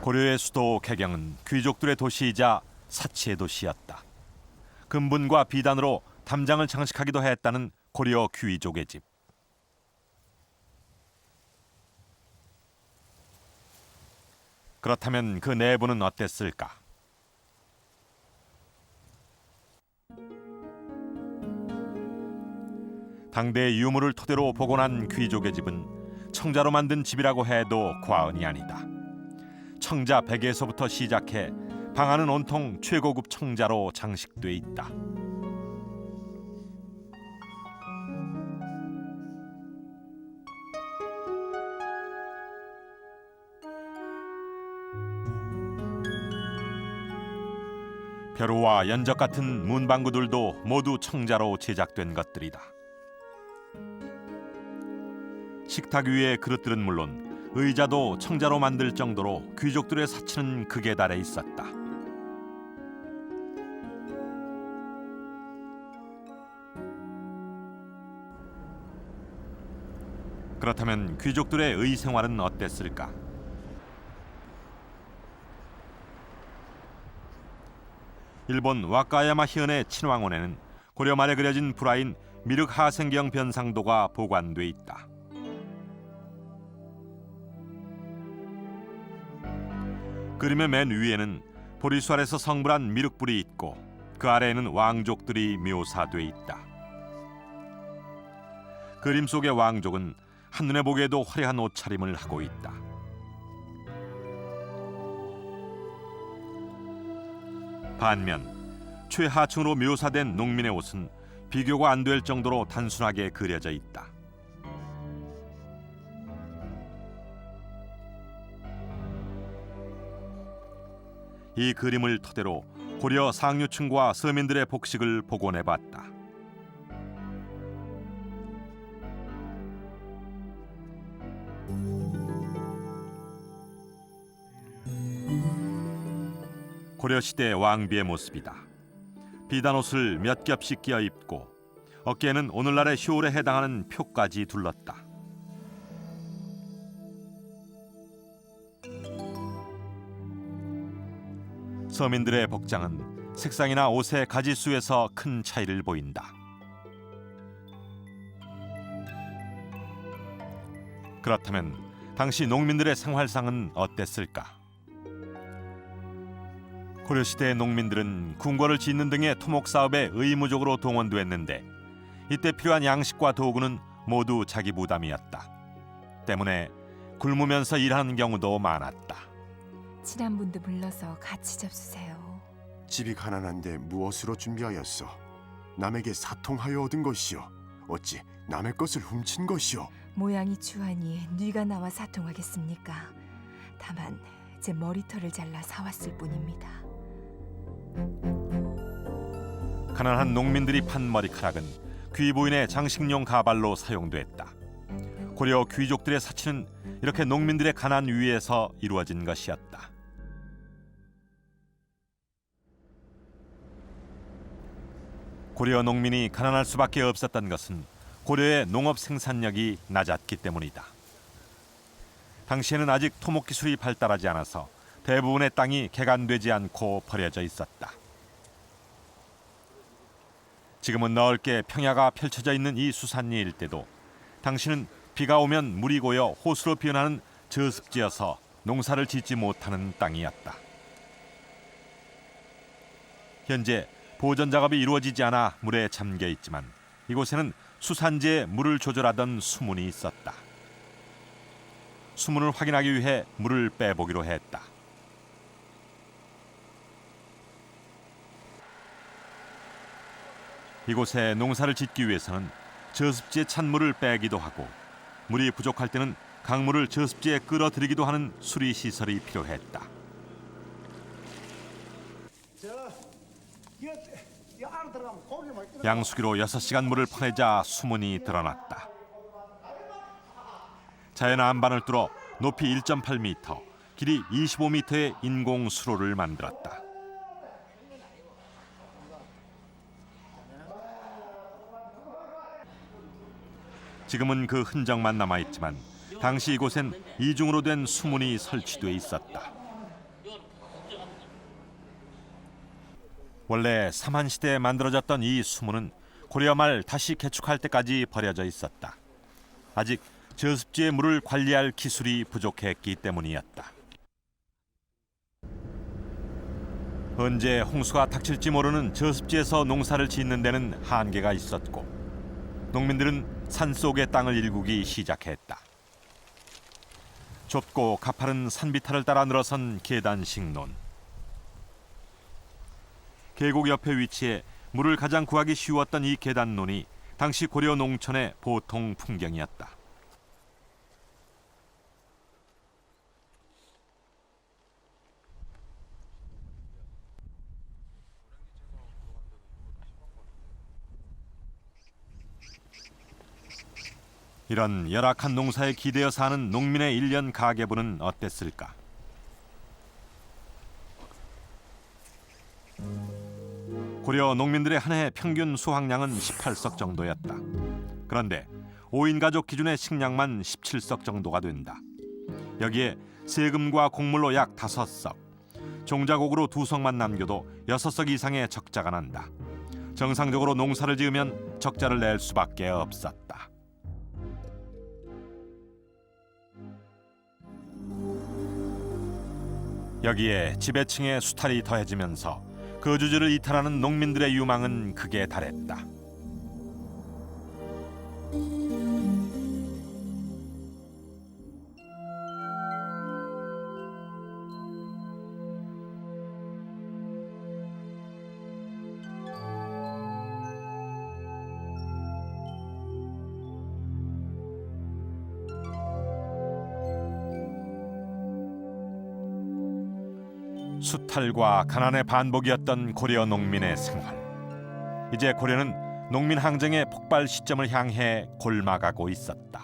고려의 수도 개경은 귀족들의 도시이자 사치의 도시였다. 금분과 비단으로 담장을 장식하기도 했다는 고려 귀족의 집. 그렇다면 그 내부는 어땠을까? 당대의 유물을 토대로 복원한 귀족의 집은 청자로 만든 집이라고 해도 과언이 아니다. 청자 베개에서부터 시작해 방 안은 온통 최고급 청자로 장식돼 있다. 벼루와 연적 같은 문방구들도 모두 청자로 제작된 것들이다. 식탁 위의 그릇들은 물론 의자도 청자로 만들 정도로 귀족들의 사치는 극에 달해 있었다. 그렇다면 귀족들의 의 생활은 어땠을까? 일본 와카야마 히현의 친왕원에는 고려 말에 그려진 불화인 미륵 하생경 변상도가 보관돼 있다. 그림의 맨 위에는 보리수 아래서 성불한 미륵불이 있고 그 아래에는 왕족들이 묘사돼 있다. 그림 속의 왕족은 한눈에 보기에도 화려한 옷차림을 하고 있다. 반면 최하층으로 묘사된 농민의 옷은 비교가 안 될 정도로 단순하게 그려져 있다. 이 그림을 토대로 고려 상류층과 서민들의 복식을 복원해 봤다. 고려 시대 왕비의 모습이다. 비단 옷을 몇 겹씩 끼어 입고 어깨에는 오늘날의 쇼울에 해당하는 표까지 둘렀다. 서민들의 복장은 색상이나 옷의 가지수에서 큰 차이를 보인다. 그렇다면 당시 농민들의 생활상은 어땠을까? 고려 시대의 농민들은 궁궐을 짓는 등의 토목 사업에 의무적으로 동원됐는데 이때 필요한 양식과 도구는 모두 자기 부담이었다. 때문에 굶으면서 일하는 경우도 많았다. 친한 분도 불러서 같이 잡수세요. 집이 가난한데 무엇으로 준비하였소? 남에게 사통하여 얻은 것이요. 어찌 남의 것을 훔친 것이요? 모양이 추하니 뉘가 나와 사통하겠습니까? 다만 제 머리털을 잘라 사왔을 뿐입니다. 가난한 농민들이 판 머리카락은 귀부인의 장식용 가발로 사용됐다. 고려 귀족들의 사치는 이렇게 농민들의 가난 위에서 이루어진 것이었다. 고려 농민이 가난할 수밖에 없었던 것은 고려의 농업 생산력이 낮았기 때문이다. 당시에는 아직 토목 기술이 발달하지 않아서 대부분의 땅이 개간되지 않고 버려져 있었다. 지금은 넓게 평야가 펼쳐져 있는 이 수산리 일대도 당시는 비가 오면 물이 고여 호수로 변하는 저습지여서 농사를 짓지 못하는 땅이었다. 현재 보전 작업이 이루어지지 않아 물에 잠겨 있지만 이곳에는 수산지에 물을 조절하던 수문이 있었다. 수문을 확인하기 위해 물을 빼보기로 했다. 이곳에 농사를 짓기 위해서는 저습지에 찬 물을 빼기도 하고 물이 부족할 때는 강물을 저습지에 끌어들이기도 하는 수리 시설이 필요했다. 양수기로 6시간 물을 퍼내자 수문이 드러났다. 자연 안반을 뚫어 높이 1.8m, 길이 25m의 인공 수로를 만들었다. 지금은 그 흔적만 남아 있지만 당시 이곳엔 이중으로 된 수문이 설치돼 있었다. 원래 삼한 시대에 만들어졌던 이 수문은 고려 말 다시 개축할 때까지 버려져 있었다. 아직 저습지의 물을 관리할 기술이 부족했기 때문이었다. 언제 홍수가 닥칠지 모르는 저습지에서 농사를 짓는 데는 한계가 있었고 농민들은 산 속의 땅을 일구기 시작했다. 좁고 가파른 산비탈을 따라 늘어선 계단식논. 계곡 옆에 위치해 물을 가장 구하기 쉬웠던 이 계단논이 당시 고려 농촌의 보통 풍경이었다. 이런 열악한 농사에 기대어 사는 농민의 일년 가계부는 어땠을까? 고려 농민들의 한 해 평균 수확량은 18석 정도였다. 그런데 5인 가족 기준의 식량만 17석 정도가 된다. 여기에 세금과 곡물로 약 5석, 종자곡으로 2석만 남겨도 6석 이상의 적자가 난다. 정상적으로 농사를 지으면 적자를 낼 수밖에 없었다. 여기에 지배층의 수탈이 더해지면서 거주지를 이탈하는 농민들의 유망은 극에 달했다. 수탈과 가난의 반복이었던 고려 농민의 생활. 이제 고려는 농민 항쟁의 폭발 시점을 향해 골마가고 있었다.